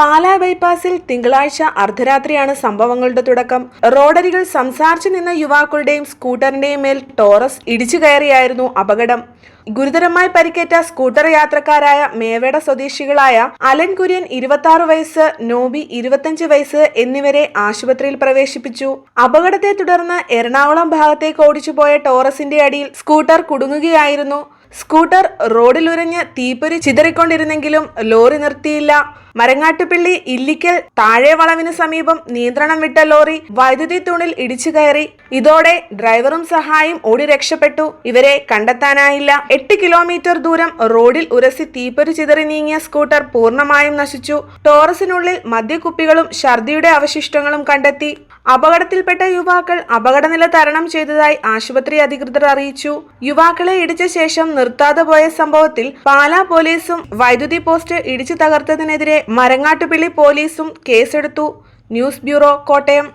പാലാ ബൈപ്പാസിൽ തിങ്കളാഴ്ച അർദ്ധരാത്രിയാണ് സംഭവങ്ങളുടെ തുടക്കം. റോഡരികൾ സംസാരിച്ചു നിന്ന യുവാക്കളുടെയും സ്കൂട്ടറിന്റെയും മേൽ ടോറസ് ഇടിച്ചു കയറിയായിരുന്നു അപകടം. ഗുരുതരമായി പരിക്കേറ്റ സ്കൂട്ടർ യാത്രക്കാരായ മേവേട സ്വദേശികളായ അലൻ കുര്യൻ ഇരുപത്തി വയസ്സ് നോബി ഇരുപത്തഞ്ച് വയസ്സ് എന്നിവരെ ആശുപത്രിയിൽ പ്രവേശിപ്പിച്ചു. അപകടത്തെ തുടർന്ന് എറണാകുളം ഭാഗത്തേക്ക് ഓടിച്ചുപോയ ടോറസിന്റെ അടിയിൽ സ്കൂട്ടർ കുടുങ്ങുകയായിരുന്നു. സ്കൂട്ടർ റോഡിൽ റോഡിലുരഞ്ഞ് തീപ്പൊരി ചിതറിക്കൊണ്ടിരുന്നെങ്കിലും ലോറി നിർത്തിയില്ല. മരങ്ങാട്ടുപിള്ളി ഇല്ലിക്കൽ താഴെ വളവിന് സമീപം നിയന്ത്രണം വിട്ട ലോറി വൈദ്യുതി തൂണിൽ ഇടിച്ചു കയറി. ഇതോടെ ഡ്രൈവറും സഹായം ഓടി രക്ഷപ്പെട്ടു. ഇവരെ കണ്ടെത്താനായില്ല. എട്ട് കിലോമീറ്റർ ദൂരം റോഡിൽ ഉരസി തീപ്പൊരി ചിതറി നീങ്ങിയ സ്കൂട്ടർ പൂർണമായും നശിച്ചു. ടോറസിനുള്ളിൽ മദ്യക്കുപ്പികളും ഛർദിയുടെ അവശിഷ്ടങ്ങളും കണ്ടെത്തി. അപകടത്തിൽപ്പെട്ട യുവാക്കൾ അപകടനില തരണം ചെയ്തതായി ആശുപത്രി അധികൃതർ അറിയിച്ചു. യുവാക്കളെ ഇടിച്ച ശേഷം നിർത്താതെ പോയ സംഭവത്തിൽ പാലാ പോലീസും വൈദ്യുതി പോസ്റ്റ് ഇടിച്ചു തകർത്തതിനെതിരെ മരങ്ങാട്ടുപിള്ളി പോലീസും കേസെടുത്തു. News bureau Kottayam.